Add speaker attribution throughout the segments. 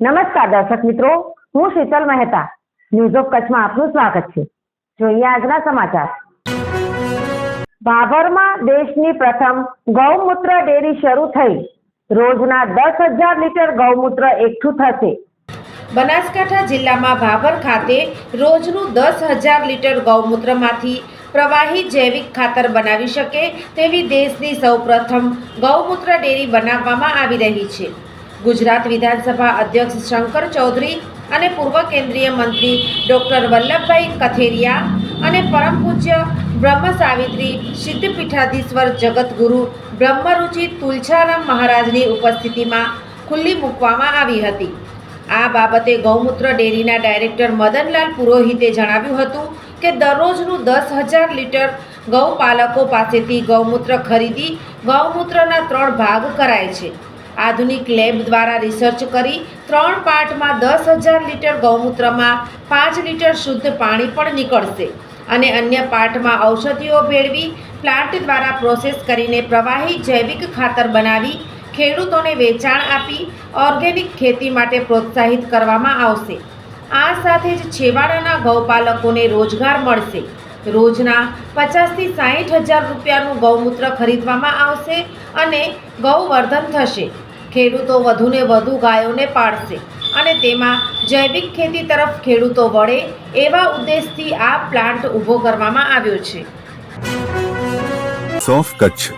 Speaker 1: નમસ્કાર દર્શક મિત્રો, હું શીતલ મહેતા. ન્યૂઝ ઓફ કચ્છમાં આપનું સ્વાગત છે. જોઈએ આજના સમાચાર. ભાભરમાં દેશની પ્રથમ ગૌમૂત્ર ડેરી શરૂ થઈ. રોજના દસ હજાર લીટર ગૌમૂત્ર એકઠું થશે.
Speaker 2: બનાસકાંઠા જિલ્લામાં ભાભર ખાતે રોજનું દસ હજાર લીટર ગૌમૂત્રમાંથી પ્રવાહી જૈવિક ખાતર બનાવી શકે તેવી દેશની સૌપ્રથમ ગૌમૂત્ર ડેરી બનાવવામાં આવી રહી છે. ગુજરાત વિધાનસભા અધ્યક્ષ શંકર ચૌધરી અને પૂર્વ કેન્દ્રીય મંત્રી ડૉક્ટર વલ્લભભાઈ કથેરિયા અને પરમ પૂજ્ય બ્રહ્મ સાવિત્રી સિદ્ધપીઠાધીશ્વર જગતગુરુ બ્રહ્મરુચિ તુલછારામ મહારાજની ઉપસ્થિતિમાં ખુલ્લી મૂકવામાં આવી હતી. આ બાબતે ગૌમૂત્ર ડેરીના ડાયરેક્ટર મદનલાલ પુરોહિતે જણાવ્યું હતું કે દરરોજનું દસ હજાર લીટર ગૌપાલકો પાસેથી ગૌમૂત્ર ખરીદી ગૌમૂત્રના ત્રણ ભાગ કરાય છે. આધુનિક લેબ દ્વારા રિસર્ચ કરી ત્રણ પાર્ટમાં દસ હજાર લીટર ગૌમૂત્રમાં પાંચ લીટર શુદ્ધ પાણી પણ નીકળશે. અને અન્ય પાર્ટમાં ઔષધિઓ ભેળવી, પ્લાન્ટ દ્વારા પ્રોસેસ કરીને પ્રવાહી જૈવિક ખાતર બનાવી, ખેડૂતોને વેચાણ આપી, ઓર્ગેનિક ખેતી માટે પ્રોત્સાહિત કરવામાં આવશે. આ સાથે જ છેવાડાના ગૌપાલકોને રોજગાર મળશે. રોજના પચાસથી સાહીઠ હજાર રૂપિયાનું ગૌમૂત્ર ખરીદવામાં આવશે અને ગૌવર્ધન થશે. ખેડૂતો વધુને વધુ ગાયોને પાળશે અને તેમાં જૈવિક ખેતી તરફ ખેડૂતો વળે એવા ઉદ્દેશથી આ પ્લાન્ટ ઊભો કરવામાં આવ્યો છે.
Speaker 3: સોફ Kutch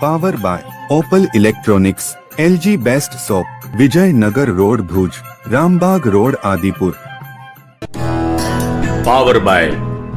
Speaker 3: power by Opal electronics LG best shop Vijaynagar road Bhuj Rambagh road Adipur.
Speaker 4: Power by